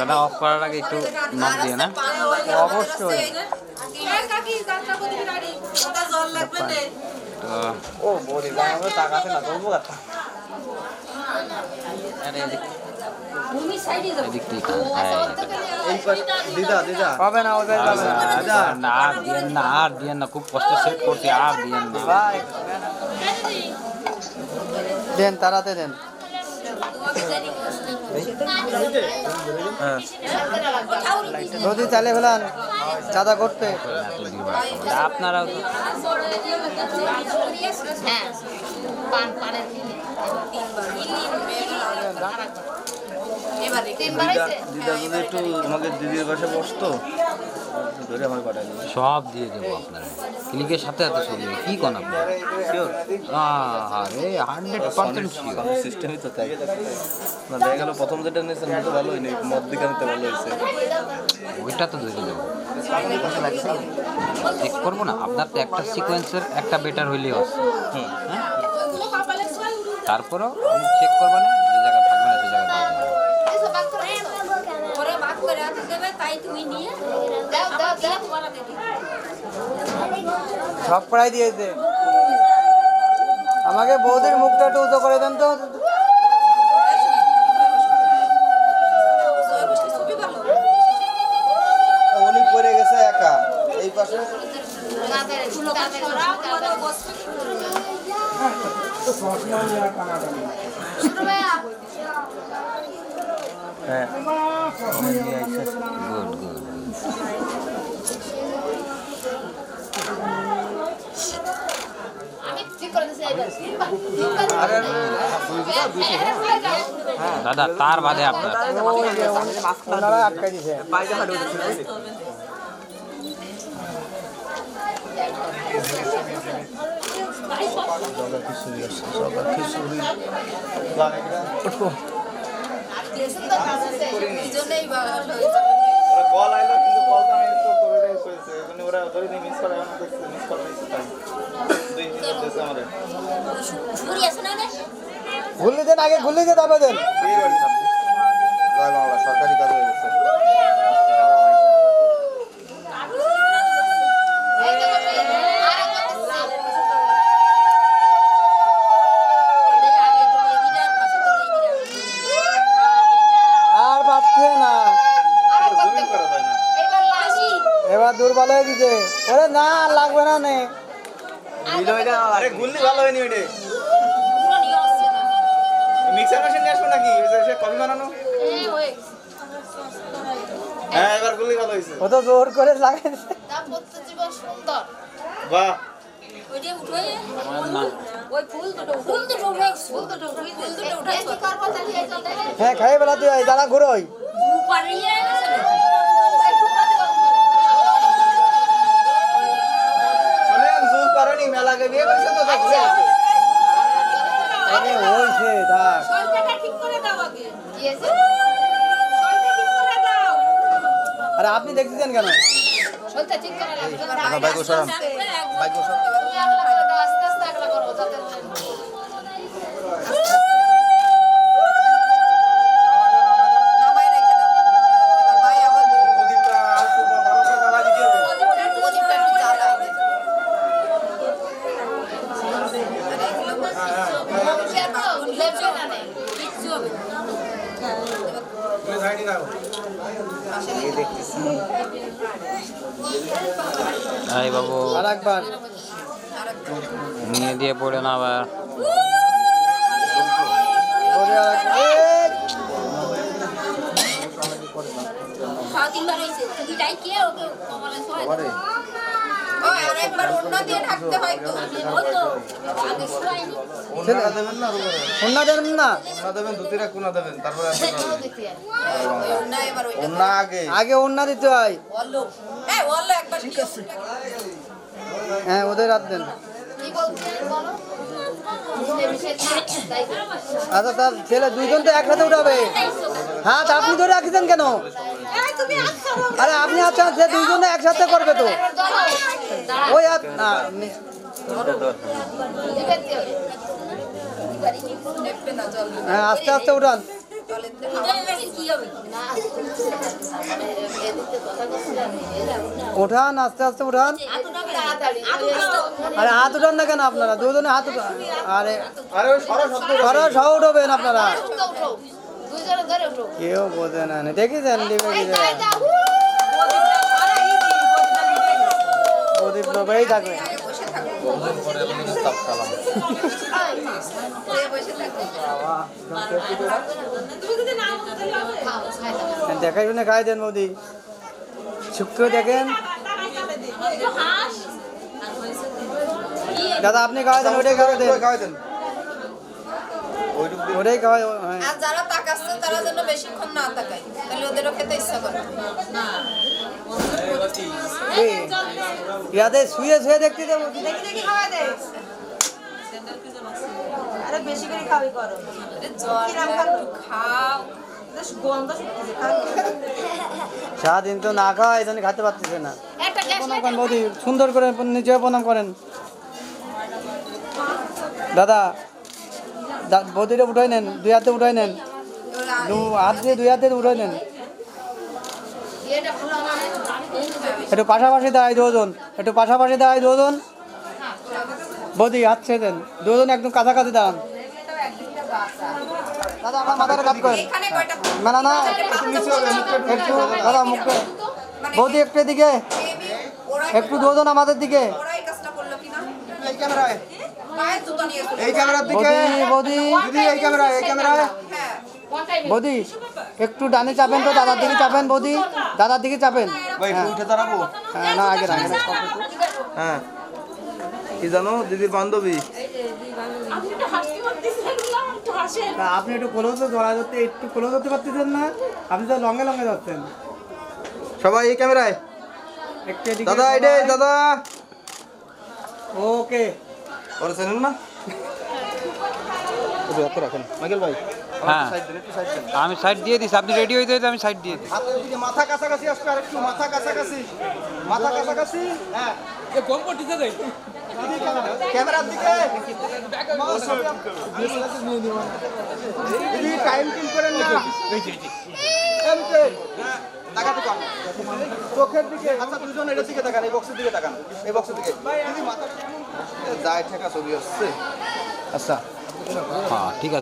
দাদা অফ করার আগে একটু নক দিয়ে না? অবশ্যই। ও বলি আমার টাকা আছে না? করব কথা। হ্যাঁ, পাবে না ওদের না দিদা আর না দিয়েন না আর দিয়েন না। খুব কষ্ট সেট করছি আর দিয়েন না। ভাই। দেন তাড়াতে দেন। যদি চালে ফেলান চাঁদা করতে। আপনারাও হ্যাঁ পান পানের তিনবার হয়েছে দিদা যদি একটু আমাকে দিদির পাশে বসতো ধরে আমার পাঠাই সব দিয়ে দেবো আপনারা। ক্লিকের সাথে সাথে চলবে কি কোন আপনার? আরে হান্ড্রেড পার্সেন্ট সিস্টেমই তো তাই। না দেখা গেল প্রথম যেটা নিয়েছেন তো ভালো হয়নি। মদ দিকে নিতে ভালো হয়েছে। ওইটা তো ধরে দেবো। চেক করব না আপনার তো একটা সিকোয়েন্সের একটা বেটার হইলেও আছে হ্যাঁ? তারপরেও আমি চেক করব না যে জায়গায় থাকবে না সে জায়গায় দিয়ে দেবো এসব বাদ করে দাও দাও দাও সব প্রায় দিয়েছে। আমাকে বৌদির মুখটা একটু উঁচু করে দেন তো। উনি পড়ে গেছে একা, এই পাশে। হ্যাঁ আমি ঠিক করে দিছি এইবার তিনবার তিনবার দাদা তার বাদে আপনার। ওনারা আটকাই ওরা ধরে নি মিস করে আমরা দেখছি মিস করে মিস করে দুই দিন দিছে আমারে ঘুরলে দেন আগে ঘুরলে যে তারপরে দেন। জয় বাংলা সরকারি কাজ হয়ে গেছে। হয়ে ওরে না আর লাগবে না নে। আরে গুল্লি ভালো হয়নি ওইটা। মিক্সার মেশিন নিয়ে আসব নাকি? যে কফি বানানো। হ্যাঁ এবার গুল্লি ভালো হয়েছে। ও তো জোর করে লাগাইছে জীবন সুন্দর বাহ। চলতে হ্যাঁ খাই বেলা তুই দাঁড়া ঘুরোই পারেনি বিয়ে করেছে তো ঘুরে আরে হইছে আপনি দেখতেছেন কেন? ঠিক করে লাগবে করে দাও আস্তে আস্তে আগলা করব যাতে এই বাবু। আরেকবার। নিয়ে দিয়ে পড়ে না আবার! ওনারা দেবেন না আর উপরে? না দেবেন ওনা আগে দিতে হয় হ্যাঁ ওদের হাত দেন। আচ্ছা তার ছেলে দুইজন তো একসাথে উঠাবে। হ্যাঁ আপনি ধরে রাখছেন কেন? আরে আপনি আচ্ছা সে দুইজনে একসাথে করবে তো। ওই না হবে হ্যাঁ আস্তে আস্তে উঠান। না এদিকে কথা বলছিলাম এরা ওঠান আস্তে আস্তে উঠান। আরে হাত উঠান না কেন আপনারা? দুজনে হাত উঠান। আরে আরে সরা সহ উঠবেন আপনারা। কেউ বোঝে না দেখেছেন প্রদীপ ডুবেই থাকবে দেখাই শুনে খাই দেন বৌদি। শুক্র দেখেন। দাদা আপনি খাওয়াই দেন ওটাই খাওয়াই দেন। খাওয়াই দেন ওইটুকু খাওয়াই তাকাচ্ছে তারা যেন বেশিক্ষণ না তাকায় তাহলে ওদেরও খেতে ইচ্ছা করে ইয়াদের শুয়ে শুয়ে দেখতে দেবো দেখি দেখি খাওয়া দে। আরে বেশি করে খাবি করো। খাও খাও। বেশ গন্ধ শুকতেছে খাও। সারাদিন তো না খাওয়া এই জন্য খাতে পারতেছে না। একটা গ্যাস প্রণাম বৌদি? সুন্দর করে নিজে প্রণাম করেন। দাদা দা- বৌদিটা উঠাই নেন দুই হাতে উঠাই নেন। হাত দিয়ে দুই হাতে নেন। একটু পাশাপাশি দাঁড়াই দুজন একটু পাশাপাশি দাঁড়াই দুজন বৌদি হাত ছেড়ে দেন। দুজন একদম কাছাকাছি দাঁড়ান। দাদা আপনার মাথাটা কাজ করেন। না না না একটু দাদা মুখ বৌদি একটু এদিকে। একটু দুজন আমাদের দিকে। এই ক্যামেরায়। ক্যামেরার দিকে বৌদি। দিদি এই ক্যামেরায় এই ক্যামেরায়। হ্যাঁ বৌদি একটু ডানে চাপেন তো দাদার দিকে চাপেন বৌদি। দাদার দিকে চাপেন। দাঁড়াবো? হ্যাঁ না আগে। হ্যাঁ। কি জানো দিদির বান্ধবী। আপনি একটু ক্লোজ ধরা ধরতে একটু ক্লোজ হতে পারতেছেন না। আপনি তো লঙ্গে লঙ্গে যাচ্ছেন। সবাই এই ক্যামেরায়। একটু দাদা সবাই। দাদা। ওকে। ওরা চেনেন না? রাখেন। মাইকেল ভাই। হ্যাঁ। আমি সাইড দিয়ে দিছি। আপনি রেডি হইতে হইতে আমি সাইড দিয়ে দিই মাথা কাছাকাছি আসবে আর একটু মাথা কাছাকাছি মাথা কাছাকাছি হ্যাঁ। ক্যামেরার দিকে। দিদি টাইম কিল করেন না। তাকাতে কম চোখের দিকে। আচ্ছা দুজন এটার দিকে তাকান এই বক্সের দিকে তাকান এই বক্সের দিকে। দিদি মাথা যায় ঠেকা ছবি আসছে। আচ্ছা। হ্যাঁ ঠিক আছে।